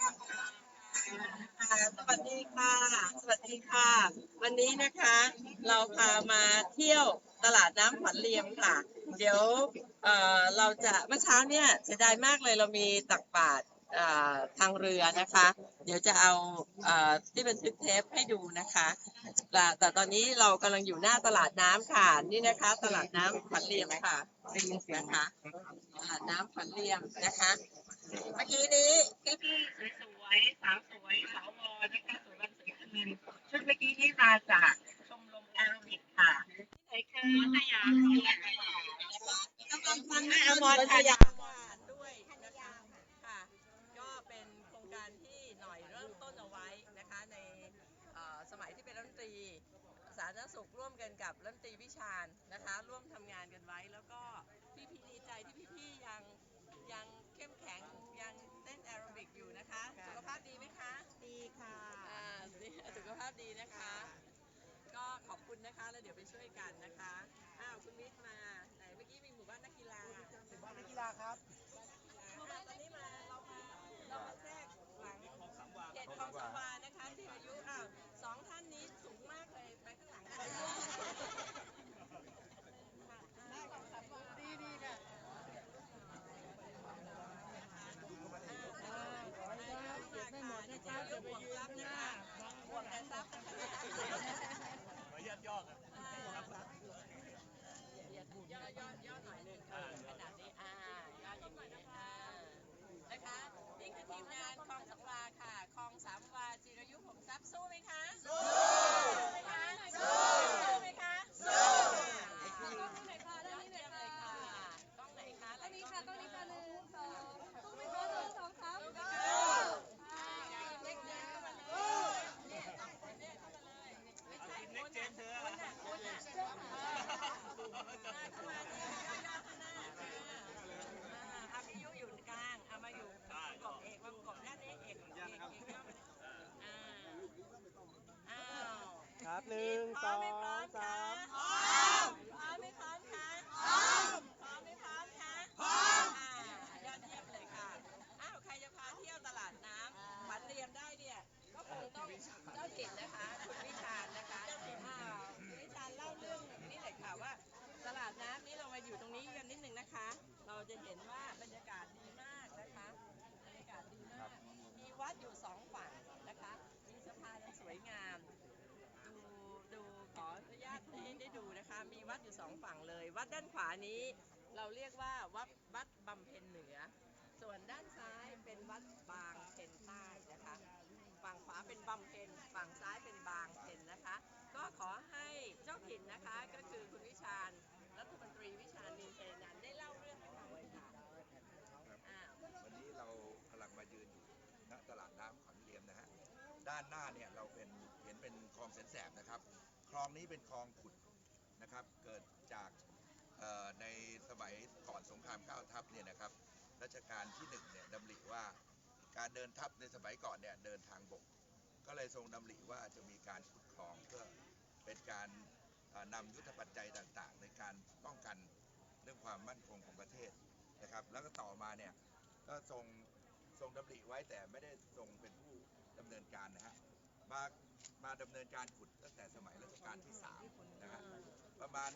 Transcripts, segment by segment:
ค่ะสวัสดีค่ะ สวัสดีค่ะ วันนี้นะคะเราพามาเที่ยวตลาดน้ำขวัญเรียมค่ะ เดี๋ยวเอ่อเราจะเมื่อเช้าเนี่ยเสียดายมากเลยเรามีตักบาตรเอ่อทางเรือนะคะ เดี๋ยวจะเอาเอ่อที่บันทึกเทปให้ดูนะคะแต่แต่ตอนนี้เรากำลังอยู่หน้าตลาดน้ำค่ะนี่นะคะ ตลาดน้ำขวัญเรียมค่ะได้ยินเสียงคะตลาดน้ำขวัญเรียมนะคะ เมื่อกี้นี้พี่พี่สวยๆสาวสวยสาววอนะคะสวยวันสวยคืนชุดเมื่อกี้นี้มาจากชมรมแอโรบิกค่ะที่ไหนคะสยามกำลังฟังนะอมรสยามด้วยนะคะค่ะ ก็เป็นโครงการที่หน่อยเริ่มต้นเอาไว้นะคะในสมัยที่เป็นรัฐมนตรีสาธารณสุขร่วมกันกับรัฐมนตรีวิชาญนะคะ ร่วมทำงานกันไว้แล้วก็พี่พี่ดีใจที่พี่ๆยัง ยังเข้มแข็งยังเต้นแอโรบิกอยู่นะคะ สุขภาพดีไหมคะ ดีค่ะอ่าดีสุขภาพดีนะคะ ก็ขอบคุณ นะคะ แล้วเดี๋ยวไปช่วยกันนะคะ อ้าวคุณมิตรมาไหนเมื่อกี้มีหมู่บ้านนักกีฬาหมู่บ้านนักกีฬาครับหมู่บ้านตอนนี้มาเรามาเรามาแทรกหลังเขตคลองสามวานะคะที่อายุอ้าวสองท่านนี้สูงมากเลยไปข้างหลังกันได้คลองสามวาดีดีค่ะไม่หมดนะครับจะไปยืนข้างหน้าห่วงแต่ทรัพย์ขออนุญาต ย่อครับย่อย่อย่อหน่อยหนึ่งเออขนาดนี้อ่าย่ออย่างนี้อ่านะคะ นี่คือทีมงานคลองสังวาค่ะคลองสามวาจิรายุผมทรัพย์สู้ไหมคะสู้ไหมคะสู้สู้ไหมคะสู้ กล้องไหนคะด้านนี้หน่อยค่ะ กล้องไหนคะ ต้นนี้ค่ะต้นนี้ค่ะหนึ่งสองสู้ไหมคะหนึ่งสองสาม สู้ สู้ เล็กเดินเข้ามาเลยเนี่ยสองคนเนี่ยเข้ามาเลยไม่ใช่คนน่ะคนน่ะคนน่ะเข้ามาเนี่ยย่ อๆข้างหน้าอ่าอาพิยุอยู่กลางเอามาอยู่ประกบเอกประกบด้านนี้เอกเอกเอกย่อมาเนี่ยอ่าอ้าวครับหนึ่งพสร้ออมไม่พร้อมงสาคะม ด้านขวานี้เราเรียกว่าวัดวัดบำเพ็ญเหนือ ส่วนด้านซ้ายเป็นวัดบางเพ็ญใต้นะคะฝั่งขวาเป็นบำเพ็ญฝั่งซ้ายเป็นบางเพ็ญนะคะ ก็ขอให้เจ้าถิ่นนะคะก็คือคุณวิชาญรัฐมนตรีวิชาญนินเทนันได้เล่าเรื่องให้ฟังเลยค่ะวันนี้เรากำลังมายืนอยู่ณตลาดน้ำขวัญเรียมนะฮะด้านหน้าเนี่ยเราเป็นเห็นเป็นคลองแสนแสบนะครับ คลองนี้เป็นคลองขุดนะครับ เกิด ในสมัยก่อนสงครามเก้าทัพเนี่ยนะครับรัชกาลที่หนึ่งเนี่ยดำริว่าการเดินทัพในสมัยก่อนเนี่ยเดินทางบก ก็เลยทรงดำริว่าจะมีการขุดคลองเพื่อเป็นการนำยุทธปัจจัยต่างๆ ในการป้องกันเรื่องความมั่นคงของประเทศนะครับ แล้วก็ต่อมาเนี่ยก็ทรงทรงดำริไว้แต่ไม่ได้ทรงเป็นผู้ดำเนินการนะฮะมามาดำเนินการขุดตั้งแต่สมัยรัชกาลที่3นะฮะประมาณ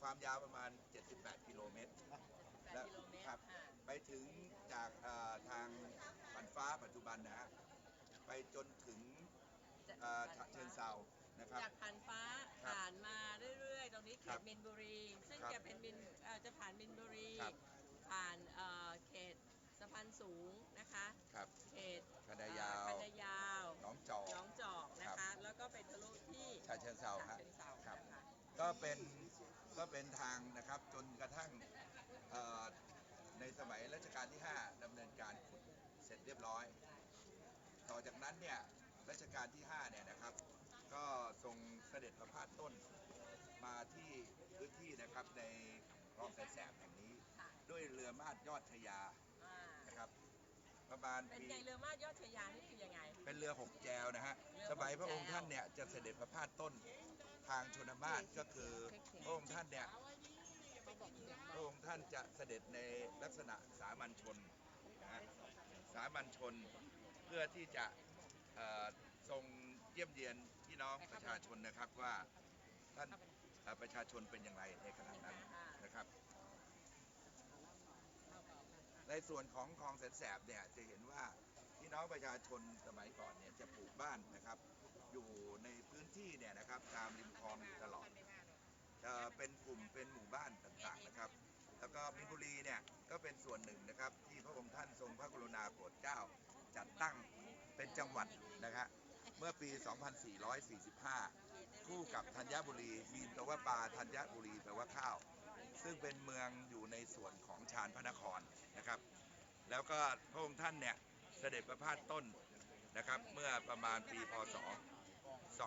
ความยาวประมาณ 78 กิโลเมตรแปดกิโลเมตรครับค่ะไปถึงจากเอ่อทางปันฟ้าปัจจุบันนะฮะไปจนถึงเอ่อฉะเชิงเซานะครับจากผ่านฟ้าครับผ่านมาเรื่อยๆ ตรงนี้เขครัตบมินบุรี ซึ่งครับจะเป็นมินเอ่อจะผ่านมินบุรีครับผ่านเอ่อเขตสะพานสูงนะคะครับเขตคณะยาวเอ่อคณะยาวหน้องจอกหนองจอกนะครัคะบแล้วก็ไปทะลุที่ฉะเชิงเซาฉะฮะเชิงเทราครับนะคะก็เป็น ก็เป็นทางนะครับจนกระทั่งเอ่อในสมัยรัชกาลที่ 5ดำเนินการขุดเสร็จเรียบร้อย ต่อจากนั้นเนี่ยรัชกาลที่ 5 เนี่ยนะครับ ก็ทรงเสด็จประพาสต้นมาที่พื้นที่นะครับในคลองแสนแสบแห่งนี้ค่ะด้วยเรือมาดยอดชยาอ่านะครับประมาณเป็นปีไงเรือมาดยอดชายานี่คือยังไง เป็นเรือหกแจวนะฮะเรือหกสมัยพระองค์แจวท่านเนี่ยจะเสด็จประพาสต้น ทางชนมาศก็คือพระองค์ท่านเนี่ยพระองค์ท่านจะเสด็จในลักษณะสามัญชนนะฮะสามัญชนเพื่อที่จะเอ่อทรงเยี่ยมเยียนพี่น้องประชาชนนะครับว่าท่านเอ่อประชาชนเป็นอย่างไรในขณะนั้นนะครับ ในส่วนของคลองแสนแสบเนี่ยจะเห็นว่าพี่น้องประชาชนสมัยก่อนเนี่ยจะปลูกบ้านนะครับ อยู่ในพื้นที่เนี่ยนะครับตามริมคลองอยู่ตลอดเป็นกลุ่มเป็นหมู่บ้านต่างๆนะครับ แล้วก็มินบุรีเนี่ยก็เป็นส่วนหนึ่งนะครับ ที่พระองค์ท่านทรงพระกรุณาโปรดเกล้าจัดตั้งเป็นจังหวัดนะครับเมื่อปี 2445 คู่กับธัญบุรีมีนแปลว่าปลาธัญบุรีแปลว่าข้าว ซึ่งเป็นเมืองอยู่ในส่วนของชานพระนครนะครับ แล้วก็พระองค์ท่านเนี่ยเสด็จประพาสต้นนะครับเมื่อประมาณปีพศ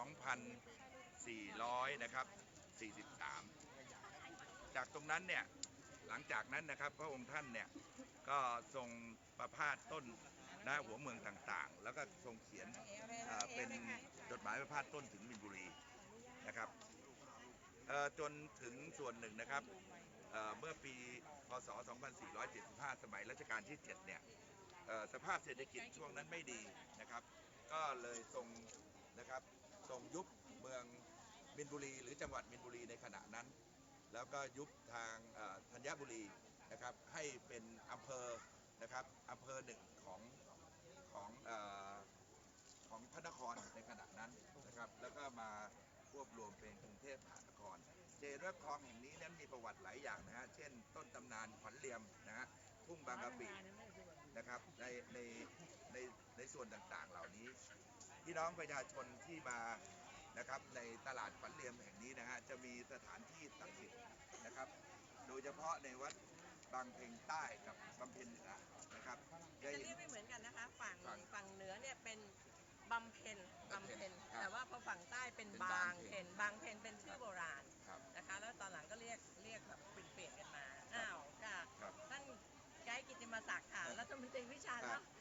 2400นะครับ43 จากตรงนั้นเนี่ยหลังจากนั้นนะครับพระองค์ท่านเนี่ยก็ทรงประพาสต้นหน้าหัวเมืองต่างๆ แล้วก็ทรงเขียนเป็นจดหมายประพาสต้นถึงมินบุรีนะครับจนถึงส่วนหนึ่งนะครับเเมื่อปีพศ 2475 สมัยรัชกาลที่ 7 เนี่ยสภาพเศรษฐกิจช่วงนั้นไม่ดีนะครับ ก็เลยทรงนะครับ ทรงยุบเมืองมินบุรี หรือจังหวัดมินบุรีในขณะนั้น แล้วก็ยุบทางธัญบุรีนะครับให้เป็นอำเภอนะครับอำเภอหนึ่งของของอของพระนครในขณะนั้นนะครับ แล้วก็มาควบรวมเป็นกรุงเทพมหานครเห็นว่าคลองแห่งนี้นั้นมีประวัติหลายอย่างนะฮะเช่น ต้นตำนานขวัญเหลี่ยมนะฮะทุ่งบางกะปินะครับในในในในส่วนต่างๆเหล่านี้ พี่น้องประชาชนที่มานะครับในตลาดขวัญเหลี่ยมแห่งนี้นะฮะจะมีสถานที่ศักดิ์สิทธิ์นะครับ โดยเฉพาะในวัดบางเพ็งใต้กับบำเพ็ญเหนือนะครับจะได้เรีเห็ยกนไม่เหมือนกันนะคะฝั่งฝั่งฝั่งเหนือเนี่ยเป็นบำเพ็ญบำเพ็ญครับแต่ว่าพอฝั่งใต้เป็นเป็นบาบางงเพ็เพ็ญญบางเพ็ญเป็นชื่อโบราณครับนะคะ แล้วตอนหลังก็เรียกเรียกแบบเปลี่ยนๆกันมาอ้าวค่ะครับท่านไกด์กิติมศักดิ์ค่ะครับรัฐมนตรีวิชาครับเนาะ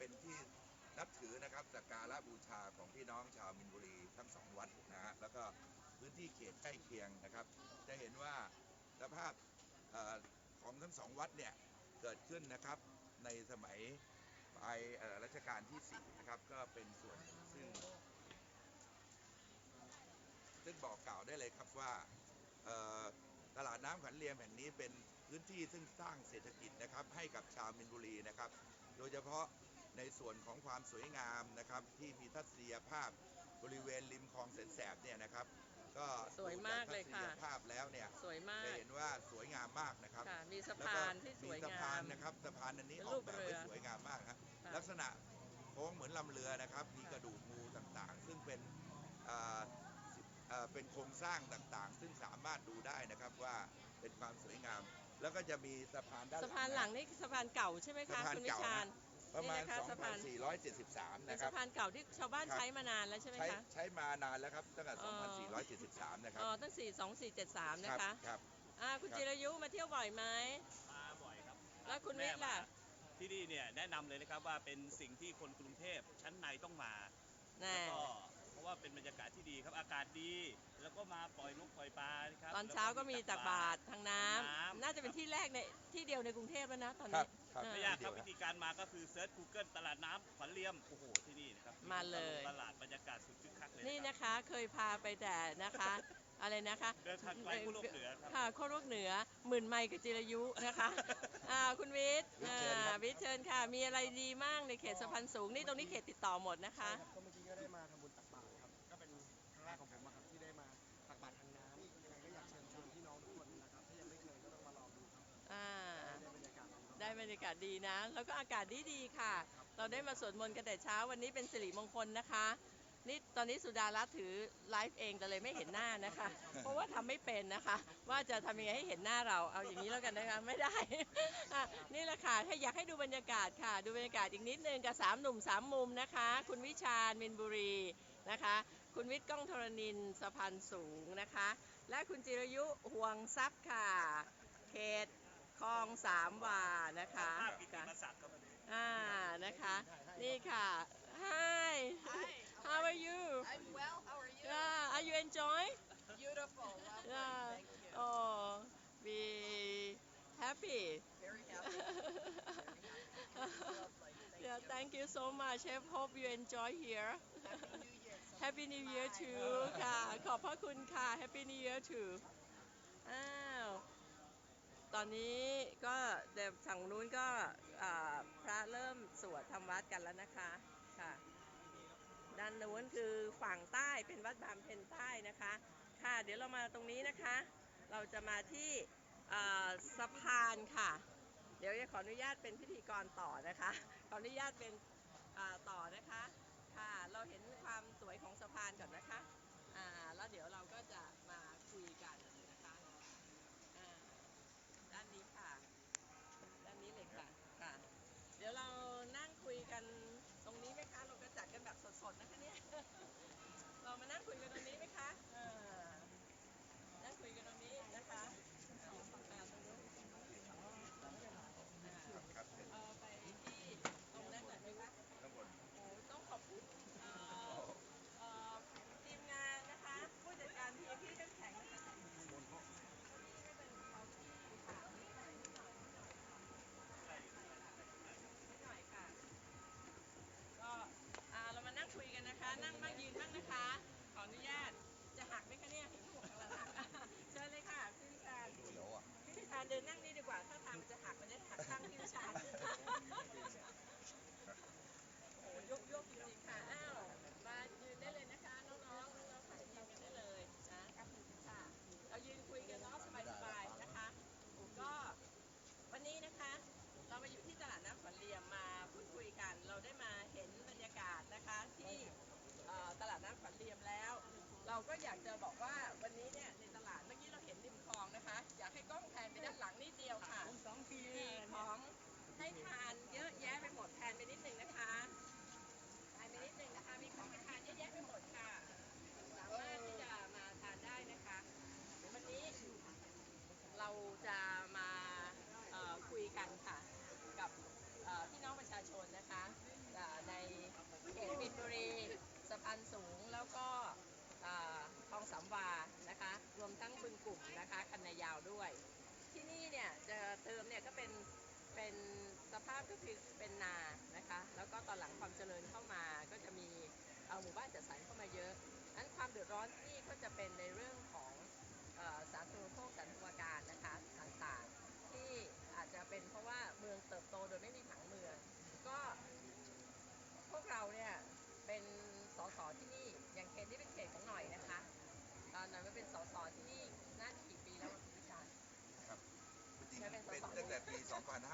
เป็นที่นับถือนะครับสักการะบูชาของพี่น้องชาวมินบุรีทั้งสองวัดนะฮะแล้วก็พื้นที่เขตใกล้เคียงนะครับ จะเห็นว่าสภาพอของทั้งสองวัดเนี่ยเกิดขึ้นนะครับในสมัยปลายรัชกาลที่สี่นะครับก็เป็นส่วนหนึ่งซึ่ง ซึ่งบอกกล่าวได้เลยครับว่าตลาดน้ำขันเลียมแห่งนี้เป็นพื้นที่ซึ่งสร้างเศรษฐกิจนะครับให้กับชาวมินบุรีนะครับ โดยเฉพาะ ในส่วนของความสวยงามนะครับที่มีทัศนียภาพบริเวณริมคลองแสนแสบเนี่ยนะครับ ก็สวยมากเลยค่ะดูจทัศนียภาพแล้วเนี่ยสวยมาจะกเห็นว่าสวยงามมากนะครับค่ะมีสะแล้วพาก็นที่สวยมีสะงาพานมนะครับสะพานอันนี้เป็นอรูอกปแบบเรือไว้สวยงามมากครับค่ะลักษณะโค้งเหมือนลำเรือนะครับ มีกระดูกงูต่างๆ ซึ่งเป็นอ่าสิเอ่อเป็นโครงสร้างต่างๆ ซึ่งสามารถดูได้นะครับว่าเป็นความสวยงาม แล้วก็จะมีสะพานด้านสะพานหลังนี่สะพานเก่าใช่ไหมคะสะพานคุณวิเก่าชาญนะ ประมาณ นี่นะคะสะพาน2,473 เป็นนะครัสะบ พานเก่าที่ชาวบ้านครับ ใช้มานานแล้วใช่ไหมใช้คะ ใช้มานานแล้วครับ ตั้งแต่ อ๋อ 2,473 นะครับอ๋อตั้ง 4 2 4 7 3 นะคะครับ อ่าคุณครับ จิรายุมาเที่ยวบ่อยไหม มาบ่อยครับแล้วคุณวิทย์ล่ะ แม่มาที่นี่เนี่ยแนะนำเลยนะครับว่าเป็นสิ่งที่คนกรุงเทพชั้นในต้องมา แน่ แล้วก็ เพราะว่าเป็นบรรยากาศที่ดีครับอากาศดี แล้วก็มาปล่อยนกปล่อยปลาครับตอนเช้าก็มีตักบาตรทางน้ำน้ำน่าจะเป็นที่แรกในที่เดียวในกรุงเทพแล้วนะตอนครันี้บครับเออไม่ยากครับวิธีการมาก็คือเซิร์ช Google ตลาดน้ำขวัญเลียมโอ้โหที่นี่นะครับมาเลย ตลาดบรรยากาศสุดคึกคักเลยนี่รับ นะคะเคยพาไปแต่นะคะ อะไรนะคะเดินทางไกลขั้วโลกเหนือครับ ค่ะขั้วโลกเหนือหมื่นไมล์กับจิรายุนะคะอ่าคุณวิทย์วิทย์อ่าเชิญครับวิทย์เชิญค่ะ มีอะไรดีมั่งในเขตสะพานสูงนี่ตรงนี้เขตติดต่อหมดนะคะ ใช่ครับก็เมื่ รยากาศดีนะ แล้วก็อากาศดีดีค่ะ เราได้มาสวดมนต์กันแต่เช้าวันนี้เป็นสิริมงคลนะคะ นี่ตอนนี้สุดารัตน์ถือไลฟ์เองแต่เลยไม่เห็นหน้านะคะ เพราะว่าทำไม่เป็นนะคะ ว่าจะทำยังไงให้เห็นหน้าเราเอาอย่างนี้แล้วกันนะคะไม่ได้อะนี่แหละค่ะให้อยากให้ดูบรรยากาศค่ะ ดูบรรยากาศอีกนิดนึงกับสามหนุ่มสามมุมนะคะ คุณวิชาญมินบุรีนะคะ คุณวิทย์ก้องธรณินสะพานสูงนะคะ และคุณจิรยุห่วงทรัพย์ค่ะเขต คลองสามวานะคะภาพกิติมศักดิ์ครัอ่านะคะ นี่ค่ะ Hi How are you I'm well. How are you? Yeah Are you enjoy Beautiful. Lovely Thank you. Oh We happy Very happy Yeah. Thank you so much Chef Hope you enjoy here Happy New Year. Happy New Year too ค่ะ ขอบพระคุณค่ะ Happy New Year to อ่า ตอนนี้ก็เดิมสั่งนู้นก็พระเริ่มสวดทำวัดกันแล้วนะคะค่ะด้านนู้นคือฝั่งใต้เป็นวัดบามเพนใต้นะคะ ค่ะ เดี๋ยวเรามาตรงนี้นะคะ เราจะมาที่สะพานค่ะ เดี๋ยวจะขออนุญาตเป็นพิธีกรต่อนะคะ ขออนุญาตเป็นต่อนะคะ ค่ะ เราเห็นความสวยของสะพานก่อนนะคะ อ่า แล้วเดี๋ยวเราก็จะ เป็นตั้งแต่ปี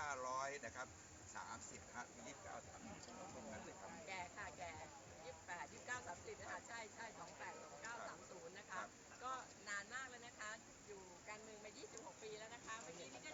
2500 นะครับ30ฮะ29 30นั่นเลยครับ แก่ค่ะแก่28 29 30นะคะใช่ใช่28 29 30 นะคะ ก็นานมากแล้วนะคะ อยู่การเมืองมา 26 ปีแล้วนะคะเมื่อกี้นี่ก็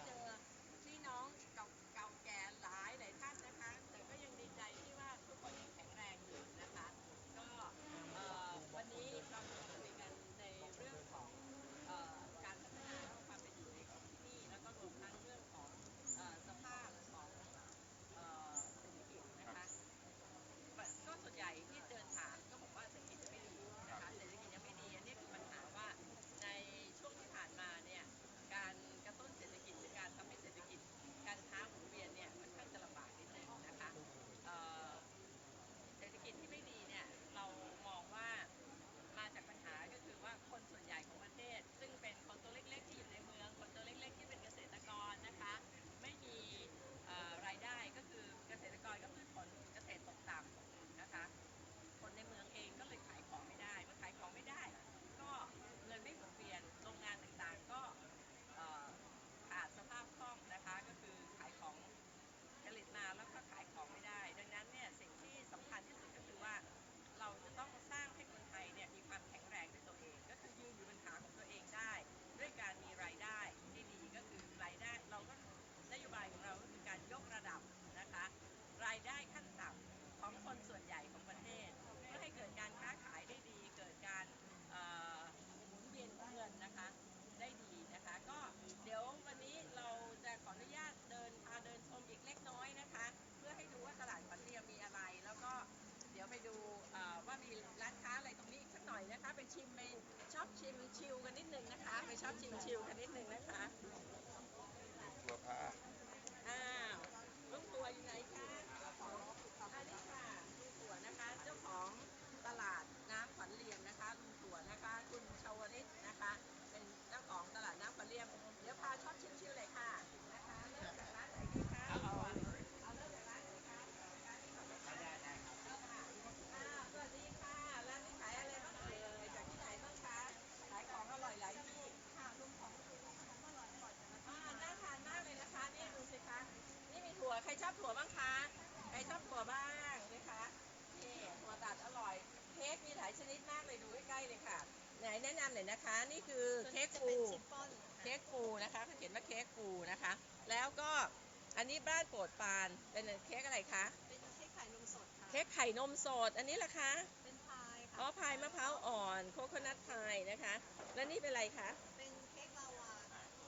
ดปาน เป็นเค้กอะไรคะ เป็นเค้กไข่นมสดค่ะ เค้กไข่นมสด อันนี้ล่ะคะ เป็นพายค่ะ อ๋อ พายมะพร้าวอ่อน โคโคนัทพายนะคะ แล้วนี่เป็นอะไรคะ เป็นเค้กลาวา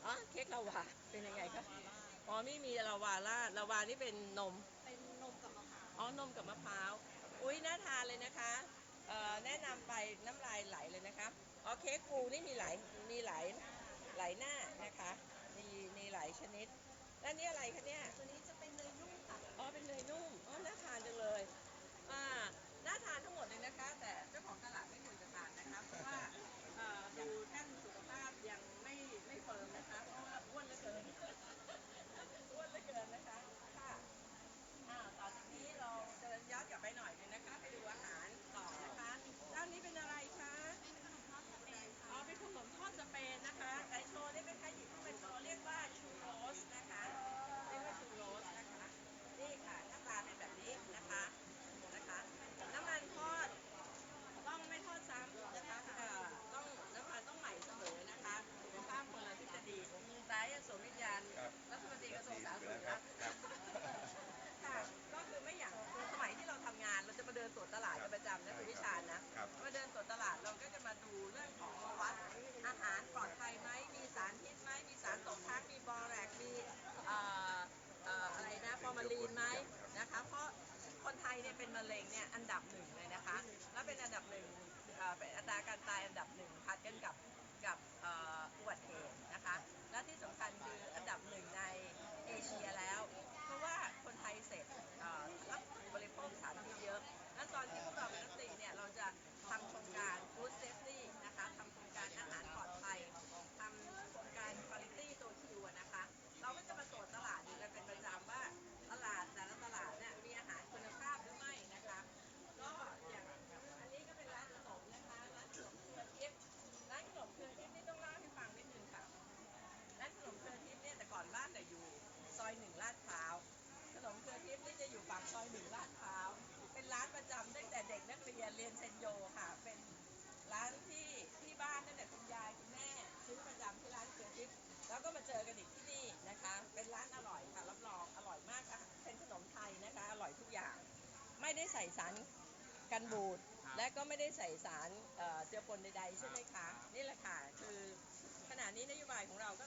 อ๋อ เค้กลาวา เป็นยังไงคะ อ๋อนี่มีลาวาล่าลาวานี่เป็นนม เป็นนมกับมะพร้าว อ๋อ นมกับมะพร้าว อุ้ยน่าทานเลยนะคะแนะนำไปน้ำลายไหลเลยนะคะ อ๋อเค้กปูนี่มีหลาย มีหลาย หลายหน้านะคะ มี มีหลายชนิด แล้วนี่อะไรคะเนี่ย ตัวนี้จะ เป็นเนยนุ่ม ไม่ได้ใส่สารเจือปนใดๆใช่ไหมคะ นี่แหละค่ะ คือขณะนี้นโยบายของเราก็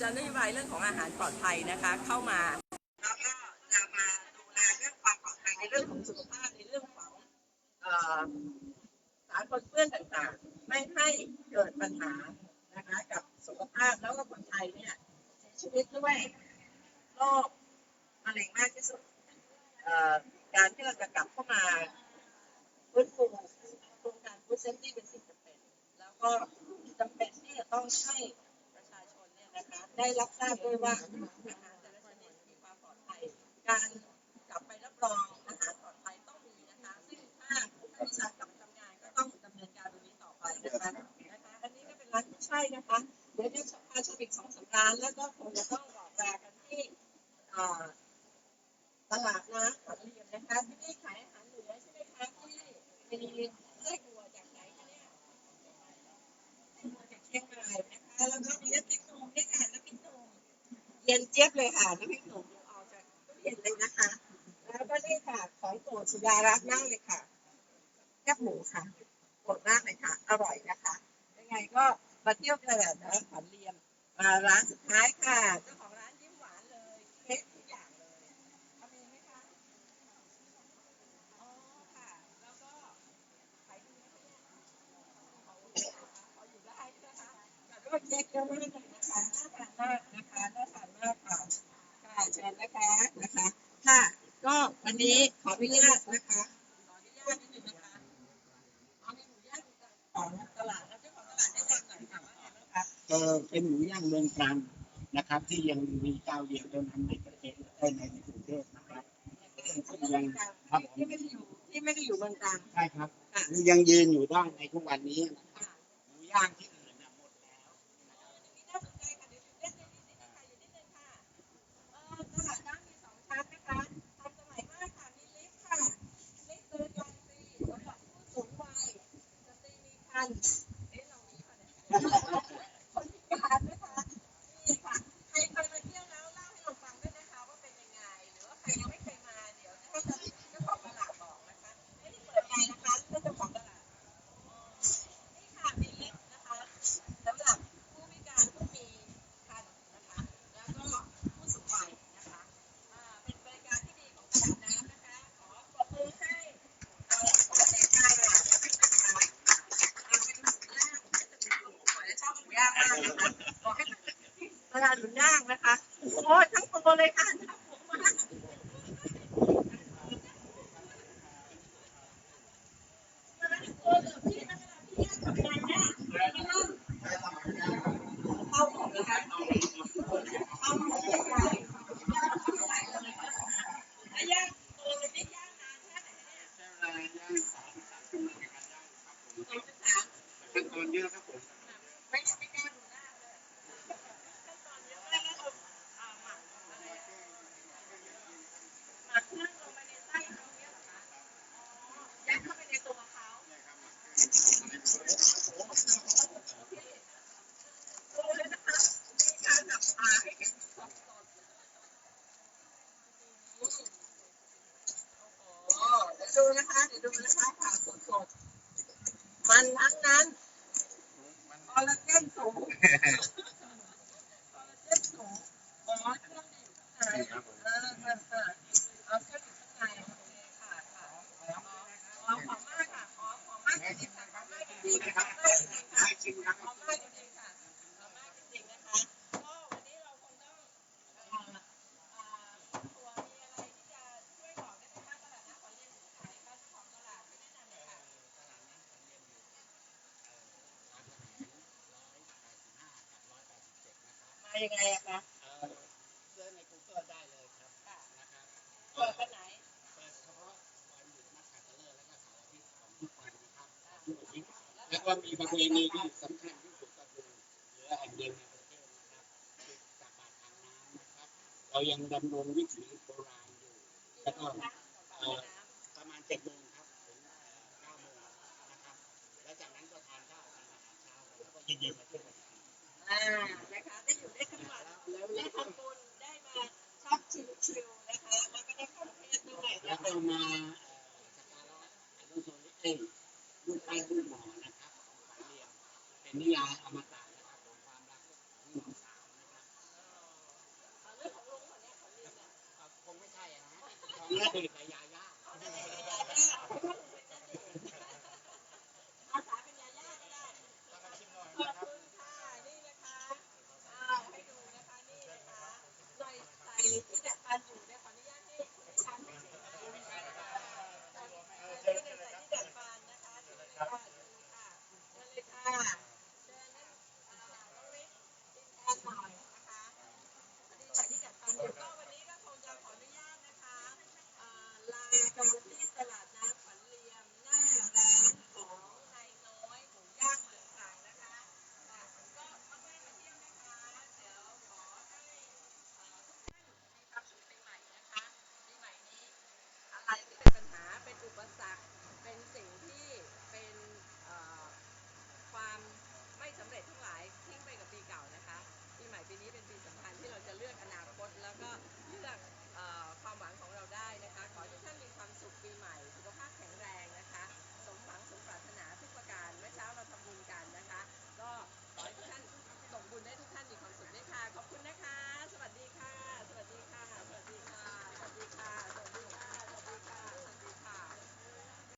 จะนโยบายเรื่องของอาหารปลอดภัยนะคะ เข้ามาแล้วก็จะมาดูแลเรื่องความปลอดภัยในเรื่องของสุขภาพในเรื่องของสารปนเปื้อนต่างๆ ไม่ให้เกิดปัญหานะคะกับสุขภาพแล้วก็คนไทยเนี่ยเสีชีวิตด้วยโรคมะเร็งมากที่สุดการที่เราจะกลับเข้ามาฟื้นฟูโครงการฟื้นเซนตี้เป็นสิ่งจำเป็น แล้วก็จำเป็นที่จะต้องให้ นะได้รับทราบด้วยว่าอาหารแต่ละชนิดมีความปลอดภัย การกลับไปรับรองอาหารปลอดภัยต้องมีนะคะ ซึ่งถ้าท่านวิชาการทำงานก็ต้องดำเนินการตรงนี้ต่อไปนะคะนะคะ อันนี้ก็เป็นร้านใช่นะคะ เดี๋ยวจะพาชมอีกสองสามร้านแล้วก็คงจะต้องบอกลากันที่าน้ำแข็งหนูออกจากจเย็นเลยนะคะ แล้วก็นี่ค่ะของโปรดสุดารักมากเลยค่ะแคบหมูค่ะโปรดมากเลยค่ะ อร่อยนะคะ ยังไงก็มาเที่ยวกันนะขวัญเรียนมาร้าน นะคะนะคะค่ะก็วันนี้ขออนุญาตนะคะขออนุญาตนินึงนะคะเอาหมูย่างของตลาดแล้วจ้าองตลาดได้ย่างบ้างคะเอเป็นหมูย่างเมืองตรังนะครับ ที่ยังมีเจ้าเดียวเท่านั้นในประเทศได้ในกรุงเทพนะครับยังครับที่ไม่ได้อยู่ที่ไม่ได้อยู่เมืองตรังใช่ครับยังยืนอยู่ได้ในทุกวันนี้หมูย่างที่ months การศึกนเยอะครับผม ยังไงอะคะเซิร์ชใน Google ได้เลยครับนะครับเปินไหนเปิเฉพาะวันหยุดนักขัตฤกษ์และก็เสาร์อาทิตย์ของทุกวันนะครับแล้วก็มีประเพณีที่สำคัญที่สุดก็คือเรือแห่งเดียวในประเทศนะครับคือตักบาตทางน้ำนะครับ เรายังดำรงวิ มาสักการะอนุสรณ์เองรูปปั้นรูปหมอนะครับเป็นนิยายอม Yes.